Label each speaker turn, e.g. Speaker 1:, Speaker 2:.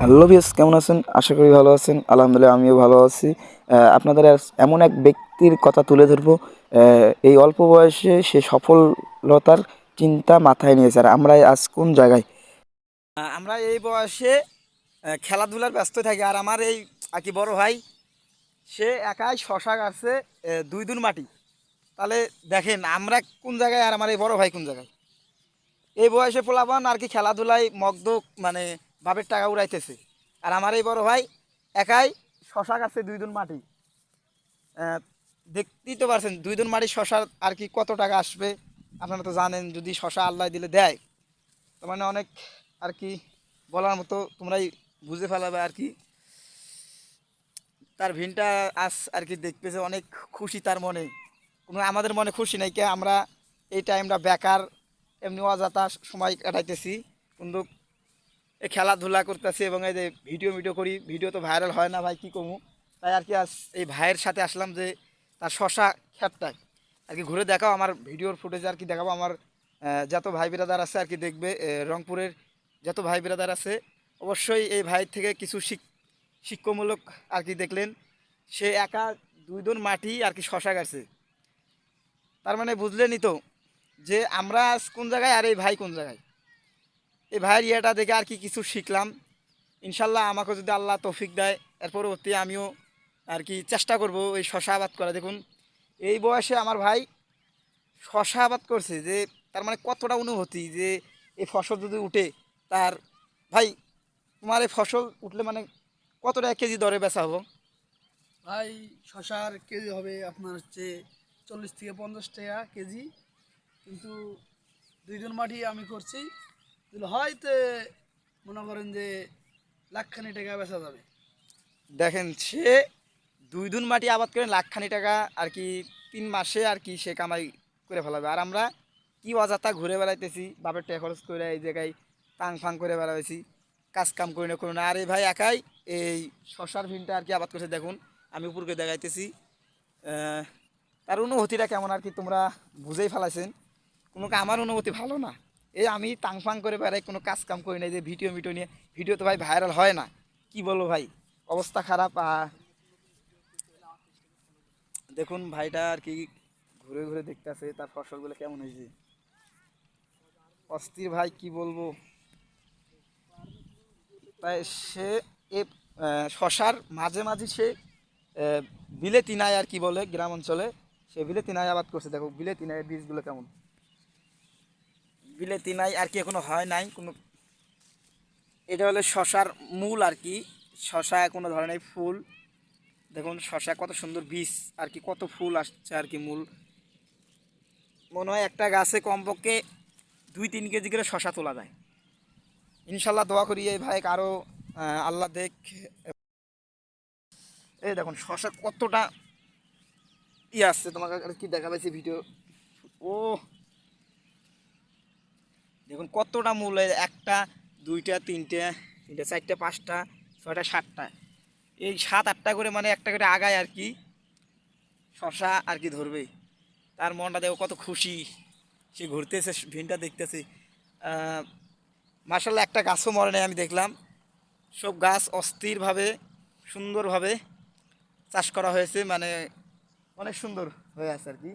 Speaker 1: Hello views কেমন আছেন? আশা করি ভালো আছেন। আলহামদুলিল্লাহ, আমিও ভালো আছি। আপনাদের এমন এক ব্যক্তির কথা তুলে ধরবো। এই অল্প বয়সে সে সফলতার চিন্তা মাথায় নিয়েছে। আর আমরা আজ কোন জায়গায়?
Speaker 2: আমরা এই বয়সে খেলাধুলার ব্যস্ত থাকি। আর আমার এই আর কি বড় ভাই, সে একাই শশা গাছে দুই দুন মাটি। তাহলে দেখেন, আমরা কোন জায়গায় আর আমার এই বড় ভাই কোন জায়গায়? এই বয়সে পোলাপান আর কি খেলাধুলায় মগ্ধ মানে বাপের টাকা উড়াইতেছে। আর আমার এই বড় ভাই একাই শশা গাছে দুই দুন মাটি দেখতেই তো পারছেন দুই দুন মাটি শশার আর কি কত টাকা আসবে? আপনারা তো জানেন, যদি শশা আল্লাহ দিলে দেয় তার মানে অনেক আর কি বলার মতো তোমরাই বুঝে ফেলাবে আর কি। তার ভিনটা আজ আর কি দেখতেছে, অনেক খুশি তার মনে। কোনো আমাদের মনে খুশি নাই, কে আমরা এই টাইমটা বেকার, এমনি অযথা সময় কাটাইতেছি। কিন্তু খেলাধুলা করতেছি এবং এই যে ভিডিও ভিডিও করি, ভিডিও তো ভাইরাল হয় না ভাই, কী কমু? তাই আর কি আজ এই ভাইয়ের সাথে আসলাম যে তার শশা ক্ষেতটায় আর কি ঘুরে দেখাও আমার ভিডিওর ফুটেজ, আর কি দেখাবো আমার যত ভাই বিরাদার আছে, আর কি দেখবে রংপুরের যত ভাই বিরাদার আছে। অবশ্যই এই ভাই থেকে কিছু শিক, শিক্ষামূলক, আর কি দেখলেন, সে একা দুই দন মাটি, আর কি শশা গাছে। তার মানে বুঝলেনই তো যে আমরা কোন জায়গায়, আর এই ভাই কোন জায়গায়? এই ভাইয়ের ইয়েটা দেখে আর কি কিছু শিখলাম। ইনশাল্লাহ আমাকে যদি আল্লাহ তৌফিক দেয়, এর পরবর্তী আমিও আর কি চেষ্টা করব এই শশা আবাদ করা। দেখুন, এই বয়সে আমার ভাই শশা আবাদ করছে যে তার মানে কতটা অনুভূতি যে এই ফসল যদি উঠে তার, ভাই, তোমার এই ফসল উঠলে মানে কতটা এক কেজি দরে বেচা হব?
Speaker 3: ভাই, শশার কেজি হবে আপনার হচ্ছে চল্লিশ থেকে পঞ্চাশ টাকা কেজি। কিন্তু দুইজন মাটি আমি করছি হয়তো মনে করেন যে লাখখানি টাকা বেচা যাবে।
Speaker 2: দেখেন, সে দুই দুন মাটি আবাদ করে লাখখানি টাকা আর কি তিন মাসে আর কি সে কামাই করে ফেলাবে। আর আমরা কি অযথা ঘুরে বেড়াইতেছি, বাপের টাকা খরচ করে এই জায়গায় টাং ফাং করে বেড়াইছি কাজ কাম করি না করি না। আর এই ভাই, একাই এই শশার ভিনটা আর কি আবাদ করছে, দেখুন, আমি উপরকে দেখাইতেছি। তার অনুভূতিটা কেমন আর কি তোমরা বুঝেই ফেলাইছেন। কোনো আমার অনুভূতি ভালো না। এই আমি টাং ফাং করে বেড়াই কোনো কাজ কাম করি না যে ভিডিও মিডিও নিয়ে। ভিডিও তো ভাই ভাইরাল হয় না। কি বলব ভাই? অবস্থা খারাপ দেখুন ভাইটা আর কি ঘুরে ঘুরে দেখতেছে তার ফসলগুলো কেমন হয়েছে। অস্থির ভাই কি বলব? তাই সে এ শশার মাঝে মাঝে সে আহ, বিলেতি নাই আর কি বলে গ্রাম অঞ্চলে সে বিলেতি নাই আবাদ করছে। দেখো বিলেতি নাই বীজগুলো কেমন? বিলেতি নাই, আর কি এখনও হয় নাই, কোনো এটা হলো শশার মূল আর কি। শশা কোনো ধরনের ফুল। দেখুন, শশা কত সুন্দর বীজ, আর কি কত ফুল আসছে আর কি মূল। মনে হয় একটা গাছে কমপক্ষে দুই তিন কেজি করে শশা তোলা যায়। ইনশাল্লাহ দোয়া করি এই ভাই আরও আল্লাহ দেখ। এই দেখুন, শশা কতটা ই আসছে। তোমাকে আর কি দেখা পাইছি ভিডিও ও! দেখুন কতটা মূল এই একটা, দুইটা, তিনটে তিনটে, চারটে, পাঁচটা, ছয়টা, সাতটা। এই সাত, আটটা করে মানে একটা করে আগায় আর কি, শশা আর কি ধরবে। তার মনটা দেখো কত খুশি, সে ঘুরতেছে, ভিনটা দেখতেছে। মার্শাল্লাহ একটা গাছও মরে নাই আমি দেখলাম। সব গাছ অস্থিরভাবে, সুন্দরভাবে চাষ করা হয়েছে মানে অনেক সুন্দর হয়ে আছে আর কি।